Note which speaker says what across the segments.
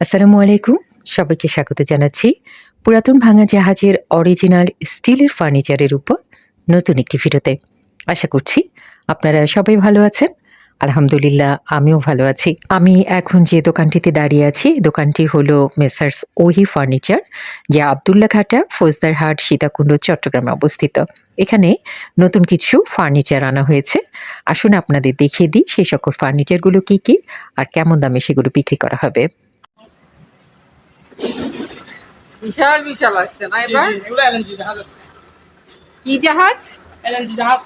Speaker 1: আসসালামু আলাইকুম। সবাইকে স্বাগত জানাচ্ছি। পুরাতন ভাঙা জাহাজের অরিজিনাল স্টিলের ফার্নিচারের উপর নতুন একটি ভিডিওতে। আশা করছি আপনারা সবাই ভালো আছেন। আলহামদুলিল্লাহ, আমিও ভালো আছি। আমি এখন যে দোকানটিতে দাঁড়িয়ে আছি, দোকানটি হলো মেসার্স ওহি ফার্নিচার যা আবদুল্লা ঘাটা ফৌজদারহাট সীতাকুণ্ড, চট্টগ্রামে অবস্থিত। এখানে নতুন কিছু ফার্নিচার আনা হয়েছে। আসুন আপনাদের দেখিয়ে দিই, সেই সকল ফার্নিচারগুলো কী কী আর কেমন দামে সেগুলো বিক্রি করা হবে।
Speaker 2: বিশাল বিশাল আসছে না এবার?
Speaker 3: এলএনজি জাহাজ
Speaker 2: কি জাহাজ?
Speaker 3: এলএনজি জাহাজ।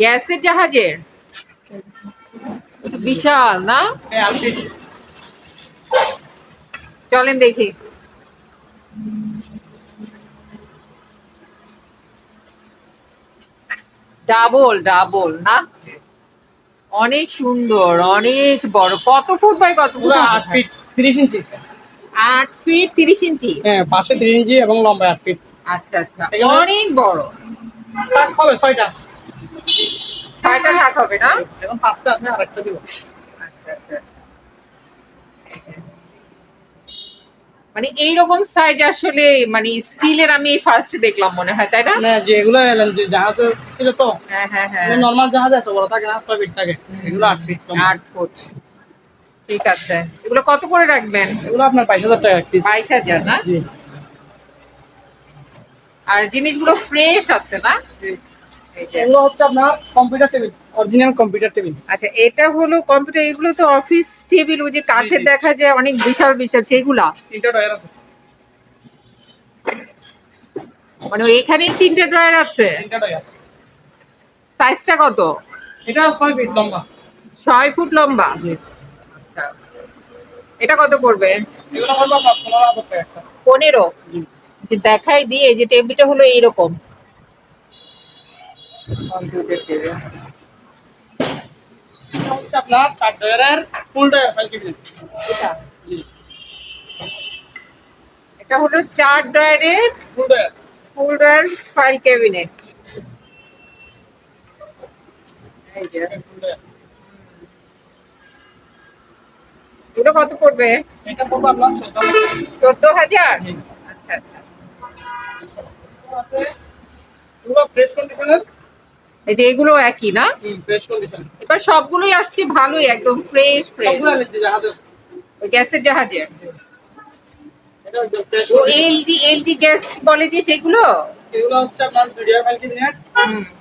Speaker 2: গ্যাসের জাহাজের? বিশাল না? চলেন দেখি। ডাবল ডাবল না? অনেক সুন্দর অনেক বড়। কত ফুট বাই কত ফুট?
Speaker 3: আট ফিট তিরিশ ইঞ্চি।
Speaker 2: আট ফিট তিরিশ ইঞ্চি?
Speaker 3: হ্যাঁ পাশে তিরিশ ইঞ্চি এবং লম্বা আট ফিট।
Speaker 2: আচ্ছা আচ্ছা। অনেক বড়।
Speaker 3: তার হবে ছয়টা।
Speaker 2: ছয়টা থাক হবে না?
Speaker 3: এখন পাঁচটা আছে আরেকটা দিব।
Speaker 2: আচ্ছা আচ্ছা আচ্ছা। মানে এইরকম সাইজ আসলে মানে স্টিলের আমি ফার্স্ট দেখলাম মনে হয় তাই না?
Speaker 3: না যেগুলো এলএনজি জাহাজ ছিল তো।
Speaker 2: হ্যাঁ হ্যাঁ হ্যাঁ।
Speaker 3: নর্মাল জাহাজ এত বড় থাকে না ছয় ফিট থাকে। এগুলো আট ফিট কম।
Speaker 2: আট ফুট ঠিক আছে। এগুলো কত করে রাখবেন?
Speaker 3: এগুলো আপনার বাইশ হাজার টাকা পিস
Speaker 2: বাইশ হাজার না? আর জিনিসগুলো ফ্রেশ আছে না?
Speaker 3: এগুলো হচ্ছে আপনার computer table original computer table
Speaker 2: আচ্ছা এটা হলো কম্পিউটার এগুলো তো অফিস টেবিল ওই যে কাঠের দেখা যায় অনেক বিশাল বিশাল সেগুলা।
Speaker 3: তিনটা টায়ার আছে।
Speaker 2: মানে এখানে তিনটে ড্রয়ার আছে?
Speaker 3: তিনটা
Speaker 2: সাইজটা কত?
Speaker 3: এটা ছয় ফিট লম্বা।
Speaker 2: ফুট লম্বা। এটা কত পড়বে?
Speaker 3: পনেরো
Speaker 2: দেখাই দিয়ে যে টেবিলটা হলো এইরকম।
Speaker 3: এটা
Speaker 2: হলো চার ড্রয়ারের
Speaker 3: full
Speaker 2: full drawer file cabinet. এই যে
Speaker 3: ফুল টায়ার
Speaker 2: এগুলো কত পড়বে?
Speaker 3: এটা পড়বে আপনার চোদ্দ হাজার।
Speaker 2: আচ্ছা আচ্ছা।
Speaker 3: এগুলো ফ্রেশ কন্ডিশনের
Speaker 2: এই যে এগুলো একই না?
Speaker 3: ফ্রেশ কন্ডিশন
Speaker 2: এবার সবগুলোই আসছে ভালোই একদম ফ্রেশ ফ্রেশ
Speaker 3: সবগুলো জাহাজের।
Speaker 2: ওই গ্যাসের জাহাজে ও এলজি এলজি গ্যাস বলে যে সেগুলো?
Speaker 3: এগুলো হচ্ছে আপনার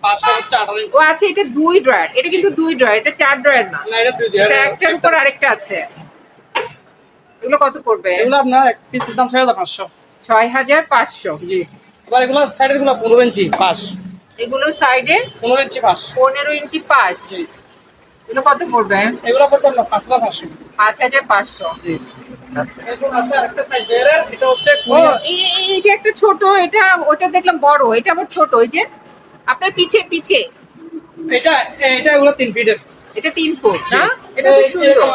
Speaker 3: পাঁচশো হচ্ছে আঠারো
Speaker 2: ও
Speaker 3: ইঞ্চি
Speaker 2: আচ্ছা এটা দুই ড্রয়ার এটা কিন্তু দুই ড্রয়ার এটা চার ড্রয়ার না।
Speaker 3: না এটা দুই দিয়ে
Speaker 2: একটার উপর আরেকটা আছে। এগুলো কত পড়বে?
Speaker 3: এগুলো আপনার এক পিসের দাম ছয় হাজার পাঁচশো।
Speaker 2: ছয় হাজার পাঁচশো।
Speaker 3: জি। এবার এগুলো সাইডেরগুলো পনেরো ইঞ্চি পাশ
Speaker 2: এগুলো সাইডে
Speaker 3: পনেরো ইঞ্চি পাশ
Speaker 2: পনেরো ইঞ্চি পাশ এগুলো কত পড়বে?
Speaker 3: এগুলো করতে আপনার পাঁচ হাজার পাঁচশো।
Speaker 2: পাঁচ হাজার পাঁচশো।
Speaker 3: জি।
Speaker 2: এই যে একটা ছোট এটা ওটা দেখলাম বড় এটা আবার ছোট ওই যে আপনার পিছে পিছে।
Speaker 3: এটা এটা এগুলো তিন ফিটের
Speaker 2: এটা তিন ফুট না? এটা সুন্দর।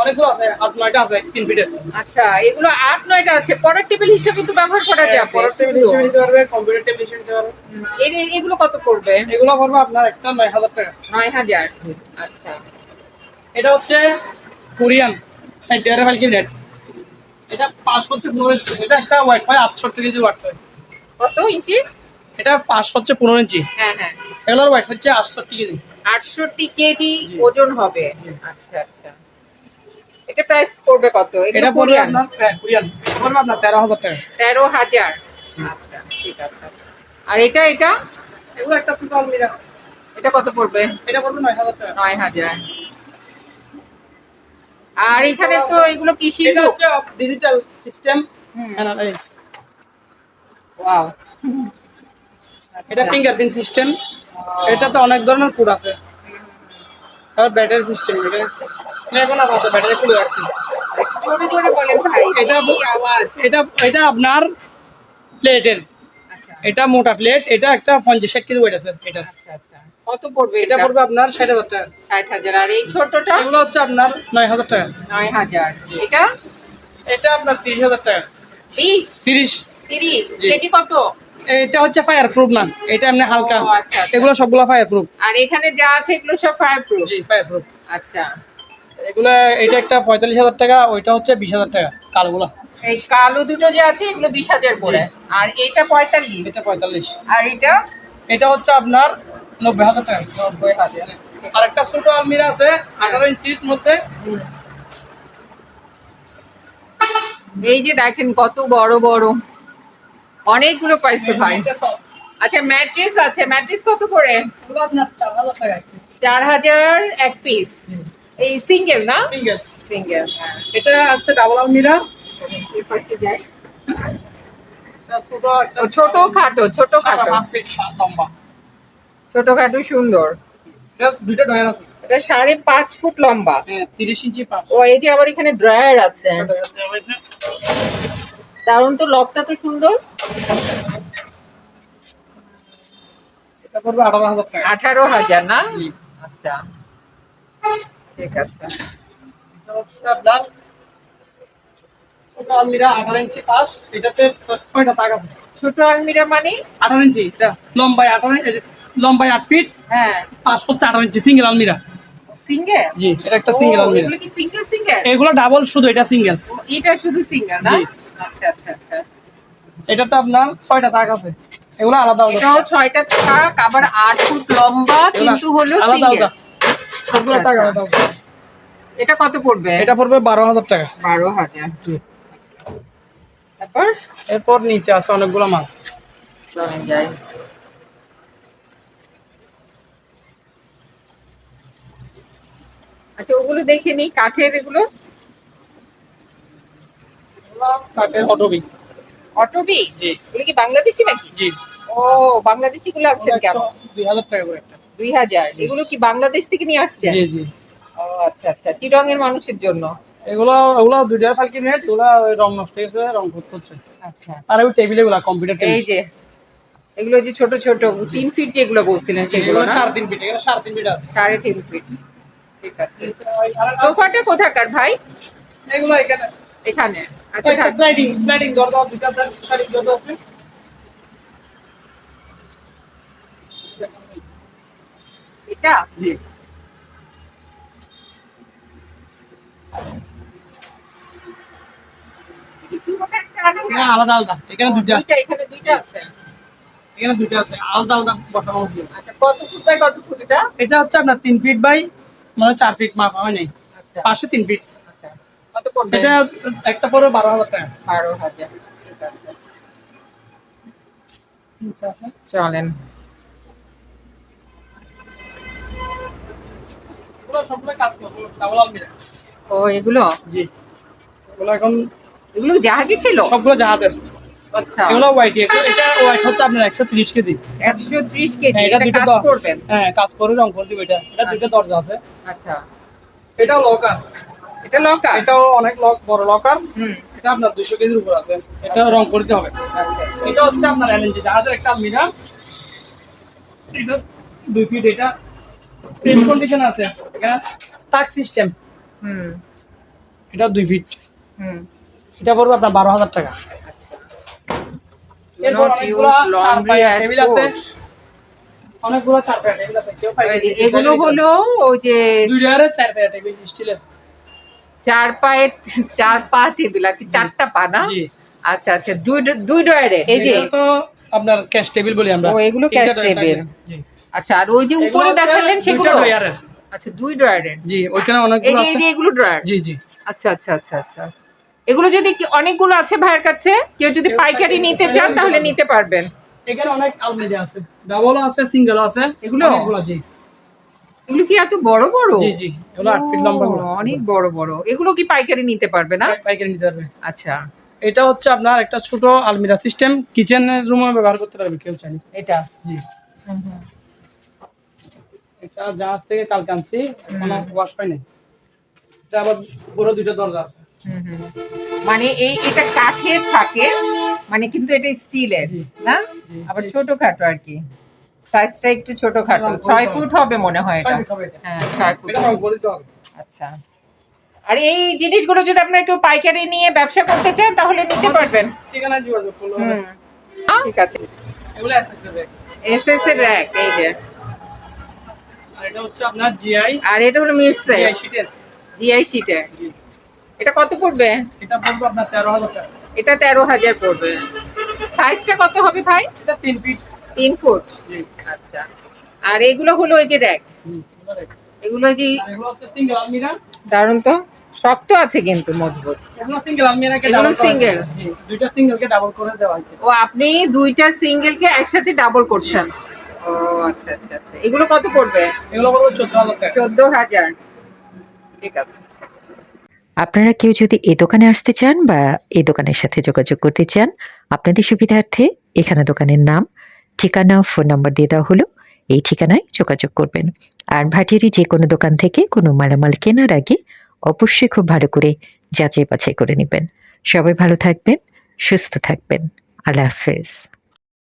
Speaker 3: অনেকগুলো আছে আট নয়টা আছে তিন ফিটের
Speaker 2: আচ্ছা এগুলো আট নয়টা আছে। পরের টেবিল হিসেবে তো ব্যবহার করা
Speaker 3: পরের টেবিল হিসেবে নিতে পারবে কম্পিউটার টেবিল হিসেবে নিতে পারবে।
Speaker 2: এগুলো কত পড়বে?
Speaker 3: এগুলো পড়বে আপনার একটা নয় হাজার টাকা।
Speaker 2: নয় হাজার। আচ্ছা।
Speaker 3: এটা হচ্ছে কোরিয়ান ডেয়ারে ফাইল কিনেট এটা পাঁচ হচ্ছে পনেরো ইঞ্চি। এটা একটা ওয়াইট হয় আটষট্টি কেজি হয়।
Speaker 2: কত ইঞ্চি?
Speaker 3: এটা পাঁচ হচ্ছে পনেরো ইঞ্চি।
Speaker 2: হ্যাঁ হ্যাঁ।
Speaker 3: এগুলোর ওয়াইট হচ্ছে আটষট্টি কেজি।
Speaker 2: আটষট্টি কেজি ওজন হবে। আচ্ছা আচ্ছা। এটা প্রাইস পড়বে কত?
Speaker 3: এটা
Speaker 2: এটা
Speaker 3: পড়বে আপনার হ্যাঁ, কোরিয়ান পড়বে আপনার তেরো হাজার টাকা।
Speaker 2: তেরো হাজার। আচ্ছা ঠিক আছে। আর এটা এটা?
Speaker 3: এগুলো একটা আলমিরা।
Speaker 2: এটা কত পড়বে?
Speaker 3: এটা পড়বে নয় হাজার টাকা।
Speaker 2: নয় হাজার। আর এখানে তো এগুলো কৃষি
Speaker 3: এটা হচ্ছে ডিজিটাল সিস্টেম
Speaker 2: ওয়াও
Speaker 3: এটা ফিঙ্গারপ্রিন্ট সিস্টেম এটাতে অনেক ধরনের কোড আছে। আর ব্যাটারি সিস্টেম এটা এখন আপাতত ব্যাটারি খুলে রাখছি।
Speaker 2: জোরে জোরে বলেন ভাই
Speaker 3: এটা
Speaker 2: আওয়াজ?
Speaker 3: এটা এটা আপনার প্লেটের।
Speaker 2: আচ্ছা।
Speaker 3: এটা মোটা প্লেট এটা একটা পঞ্চাশ ষাট কেজি ওয়েট আছে এটা।
Speaker 2: আচ্ছা আচ্ছা। কত পড়বে
Speaker 3: এটা পড়বে আপনার ষাট হাজার টাকা।
Speaker 2: ষাট হাজার। আর এই ছোটটা?
Speaker 3: এগুলো হচ্ছে আপনার নয় হাজার টাকা।
Speaker 2: নয় হাজার। এটা?
Speaker 3: এটা আপনার তিরিশ হাজার টাকা। তিরিশ?
Speaker 2: তিরিশ। কেজি কত?
Speaker 3: এটা হচ্ছে ফায়ার প্রুফ না। এটা এমনি হালকা।
Speaker 2: আচ্ছা, আচ্ছা।
Speaker 3: এগুলো সবগুলো ফায়ার প্রুফ
Speaker 2: আর এখানে যা আছে এগুলো সব ফায়ার প্রুফ
Speaker 3: জি ফায়ার প্রুফ
Speaker 2: আচ্ছা।
Speaker 3: এগুলো এটা একটা পঁয়তাল্লিশ হাজার টাকা ওইটা হচ্ছে বিশ হাজার টাকা কালোগুলো।
Speaker 2: এই কালো দুটো যে আছে এগুলো বিশ হাজার করে। আর এটা পঁয়তাল্লিশ।
Speaker 3: এটা পঁয়তাল্লিশ।
Speaker 2: আর এটা
Speaker 3: এটা হচ্ছে আপনার নব্বই হাজার টাকা।
Speaker 2: নব্বই হাজার।
Speaker 3: আর একটা ছোট আলমিরা আছে আঠারো ইঞ্চির মধ্যে।
Speaker 2: এই যে দেখেন কত বড় বড়। অনেকগুলো পাইছে ভাই। আচ্ছা ম্যাট্রেস আছে। ম্যাট্রেস কত করে?
Speaker 3: চার হাজার টাকা
Speaker 2: চার হাজার এক পিস এই সিঙ্গেল না?
Speaker 3: সিঙ্গেল।
Speaker 2: সিঙ্গেল
Speaker 3: এটা হচ্ছে ডাবল আলমিরা।
Speaker 2: হ্যাঁ
Speaker 3: ছোট
Speaker 2: খাটো ছোট খাটো। ছোট খাটো সুন্দর।
Speaker 3: দুইটা ডয়ার আছে।
Speaker 2: এটা সাড়ে পাঁচ ফুট লম্বা।
Speaker 3: হ্যাঁ তিরিশ ইঞ্চি
Speaker 2: ও এই যে আবার এখানে ড্রয়ার আছে। দারুণ তো লকটা তো সুন্দর।
Speaker 3: আঠারো হাজার
Speaker 2: না? আচ্ছা। ঠিক আছে।
Speaker 3: ছোট আলমিরা আঠারো ইঞ্চি পাঁচ এটাতে ছয়টা টাকা
Speaker 2: ছোট আলমিরা মানে?
Speaker 3: আঠারো ইঞ্চি লম্বায় আঠারো লম্বায় আট ফিট
Speaker 2: হ্যাঁ।
Speaker 3: হচ্ছে আঠারো ইঞ্চি সিঙ্গেল আলমিরা।
Speaker 2: সিঙ্গেল
Speaker 3: জি এটা একটা সিঙ্গেল আলমিরা।
Speaker 2: এগুলো কি সিঙ্গেল সিঙ্গেল
Speaker 3: এগুলো ডাবল শুধু এটা সিঙ্গেল
Speaker 2: এটা শুধু সিঙ্গেল না?
Speaker 3: জি।
Speaker 2: আচ্ছা আচ্ছা আচ্ছা।
Speaker 3: এটাতে আপনার ছয়টা তাক আছে। এগুলো আলাদা আলাদা।
Speaker 2: এটাও ছয়টা থাক আবার আট ফুট লম্বা কিন্তু হলো
Speaker 3: আলাদা
Speaker 2: সিঙ্গেল
Speaker 3: আলাদা। সবগুলো
Speaker 2: আচ্ছা, আচ্ছা। এটা কত পড়বে?
Speaker 3: এটা পড়বে বারো হাজার টাকা।
Speaker 2: বারো হাজার। তারপর?
Speaker 3: এরপর নিচে আছে অনেকগুলো মাল।
Speaker 2: চলেন যাই। আচ্ছা ওগুলো দেখে নিই কাঠের এগুলো?
Speaker 3: কাঠের অটোবি
Speaker 2: অটোবি
Speaker 3: জি।
Speaker 2: এগুলো কি বাংলাদেশি নাকি?
Speaker 3: জি।
Speaker 2: ও বাংলাদেশি গুলো আছে কেন?
Speaker 3: দুই হাজার টাকা করে একটা।
Speaker 2: দুই হাজার। এগুলো কি বাংলাদেশ থেকে নিয়ে আসছে
Speaker 3: জি জি।
Speaker 2: ও আচ্ছা আচ্ছা। চিরঙের মানুষের জন্য।
Speaker 3: এগুলো ওগুলো দুইটা ফালকি নিয়ে ওগুলো রং নষ্ট হয়ে গেছে রং করতে হচ্ছে।
Speaker 2: আচ্ছা।
Speaker 3: আর ওই টেবিল এগুলো কম্পিউটার
Speaker 2: এই যে এগুলো যে ছোট ছোট তিন ফিট যেগুলো বলছিলেন সেগুলো?
Speaker 3: সাড়ে তিন ফিট এগুলো সাড়ে তিন ফিট
Speaker 2: সাড়ে তিন ফিট ঠিক আছে। সোফাটা কোথাকার ভাই?
Speaker 3: এগুলো এখানে।
Speaker 2: এখানে। আচ্ছা
Speaker 3: স্লাইডিং স্লাইডিং দরজা দুইটা স্লাইডিং দরজা আছে।
Speaker 2: এটা?
Speaker 3: জি। না আলাদা? আলাদা এখানে দুইটা।
Speaker 2: দুইটা এখানে দুইটা আছে।
Speaker 3: এখানে দুইটা আছে। আলাদা আলাদা বসানো হচ্ছে
Speaker 2: আচ্ছা কত ফুট বাই কত ফুট এটা?
Speaker 3: এটা হচ্ছে আপনার তিন ফিট বাই মানে চার ফিট মাপ হয় নাই?
Speaker 2: আচ্ছা।
Speaker 3: পাশে তিন ফিট।
Speaker 2: আচ্ছা।
Speaker 3: এটা একটা পরে বারো হাজার টাকা।
Speaker 2: বারো হাজার। আছে। চলেন।
Speaker 3: পুরো সবগুলো কাজ করব ডাবল আলমিরা।
Speaker 2: ও এগুলো?
Speaker 3: জি। এগুলো এখন
Speaker 2: এগুলো জাহাজে ছিল?
Speaker 3: সবগুলো জাহাজের।
Speaker 2: আচ্ছা।
Speaker 3: এগুলো হোয়াইট এটা হোয়াইট হচ্ছে আপনার একশো তিরিশ কেজি।
Speaker 2: একশো ত্রিশ কেজি
Speaker 3: হ্যাঁ, এটা
Speaker 2: এটা
Speaker 3: দুটো
Speaker 2: কাজ করবেন?
Speaker 3: হ্যাঁ কাজ করে রং করে দিবে এটা। এটা দুটো দরজা আছে।
Speaker 2: আচ্ছা।
Speaker 3: এটাও লকার
Speaker 2: এটা লকার
Speaker 3: এটাও অনেক লক বড় লকার
Speaker 2: হুম।
Speaker 3: এটা আপনার দুশো কেজির উপর আছে। এটা রং করতে হবে।
Speaker 2: আচ্ছা।
Speaker 3: এটা হচ্ছে আপনার এলএনজি জাহাজের একটা আলমিরা। এটা দুই ফিট এটা। প্রেস কন্ডিশন আছে তাক সিস্টেম
Speaker 2: হুম।
Speaker 3: এটা দুই ফিট
Speaker 2: হুম।
Speaker 3: এটা পড়বে আপনার বারো হাজার টাকা। অনেকগুলো চার টেবিল আছে।
Speaker 2: tools.
Speaker 3: অনেকগুলো চার পায়ের টেবিল আছে কেউ পাইবে
Speaker 2: এই যে এগুলো হলো ওই যে
Speaker 3: দুই ডায়ারের চার পায়ের টেবিল স্টিলের
Speaker 2: চার পায়ের চার পা টেবিল আর কি চারটা পা না? আচ্ছা আচ্ছা দুই দুই ডয়ারে এই যে।
Speaker 3: তো আপনার ক্যাশ টেবিল বলি আমরা।
Speaker 2: ও, এগুলো table।
Speaker 3: থাকে। জি।
Speaker 2: আচ্ছা আর ওই যে উপরে দেখালেন সেগুলো?
Speaker 3: ডয়ারের
Speaker 2: আচ্ছা দুই ডয়ারের
Speaker 3: জি ওইখানে অনেকগুলো
Speaker 2: যে এই যে এগুলো ড্রয়ার
Speaker 3: জি জি।
Speaker 2: আচ্ছা আচ্ছা আচ্ছা আচ্ছা। এগুলো যদি অনেকগুলো আছে ভাইয়ের কাছে? কেউ যদি পাইকারি নিতে চান তাহলে
Speaker 3: নিতে
Speaker 2: পারবেন।
Speaker 3: এখানে অনেক আলমিরা আছে। ডাবল আছে সিঙ্গেল আছে।
Speaker 2: এগুলো?
Speaker 3: অনেকগুলো জি।
Speaker 2: এগুলো কি এত বড় বড়?
Speaker 3: জি জি এগুলো আট ফিট লম্বা
Speaker 2: অনেক বড় বড়। এগুলো কি পাইকারি নিতে পারবে না?
Speaker 3: পাইকারি নিতে পারবে।
Speaker 2: আচ্ছা।
Speaker 3: এটা হচ্ছে আপনার একটা ছোট আলমিরা সিস্টেম কিচেনের রুমে ব্যবহার করতে পারবে কেউ চাইলে
Speaker 2: এটা?
Speaker 3: জি। এটা জাহাজ থেকে কালকে আনছি এখনও ওয়াশ হয়নি। এটা আবার বড় দুইটা দরজা আছে।
Speaker 2: মানে এই এটা কাঠের থাকে মানে কিন্তু এটা স্টিলের। না। আবার ছোটখাটো আর কি। সাইজটা একটু ছোটখাটো।
Speaker 3: রং করে
Speaker 2: ছয় ফুট হবে মনে হয় এটা। হ্যাঁ ছয় ফুট। আচ্ছা। আর এই জিনিসগুলো যদি আপনার কেউ পাইকারি নিয়ে ব্যবসা করতে চান তাহলে নিতে পারবেন।
Speaker 3: ঠিকানায় যোগাযোগ
Speaker 2: ঠিক আছে।
Speaker 3: এগুলো আছে দেখ
Speaker 2: এস এস এর র্যাক এই যে।
Speaker 3: এটা হচ্ছে আপনার জিআই
Speaker 2: আর এটা হলো
Speaker 3: জিআই শীটের
Speaker 2: জিআই শিটের এটা কত পড়বে?
Speaker 3: এটা পড়বে আপনার তেরো হাজার টাকা।
Speaker 2: এটা তেরো হাজার পড়বে। সাইজটা কত হবে ভাই?
Speaker 3: এটা ফিট
Speaker 2: ফুট
Speaker 3: জি।
Speaker 2: আচ্ছা। আর এগুলো হলো ওই যে র্যাক এগুলো যে
Speaker 3: আর এগুলো হচ্ছে সিঙ্গেল আলমিরা
Speaker 2: দারুণ তো। শক্ত আছে কিন্তু মজবুত।
Speaker 3: এগুলো সিঙ্গেল আলমিরাকে ডাবল
Speaker 2: single?
Speaker 3: দুইটা সিঙ্গেলকে ডাবল করে দেওয়া হয়েছে।
Speaker 2: ও আপনি দুইটা সিঙ্গেলকে একসাথে ডাবল করছেন। ও আচ্ছা আচ্ছা আচ্ছা। এগুলো কত পড়বে?
Speaker 3: এগুলো পড়বে চোদ্দ হাজার টাকা।
Speaker 2: চোদ্দ হাজার। ঠিক আছে।
Speaker 1: আপনারা কেউ যদি এ দোকানে আসতে চান বা এ দোকানের সাথে যোগাযোগ করতে চান আপনাদের সুবিধার্থে এখানে দোকানের নাম ঠিকানা ও ফোন নম্বর দিয়ে দেওয়া হলো। এই ঠিকানায় যোগাযোগ করবেন। আর ভাটিয়ারি যে কোনো দোকান থেকে কোনো মালামাল কেনার আগে অবশ্যই খুব ভালো করে যাচাই বাছাই করে নেবেন। সবাই ভালো থাকবেন সুস্থ থাকবেন। আল্লাহ হাফেজ।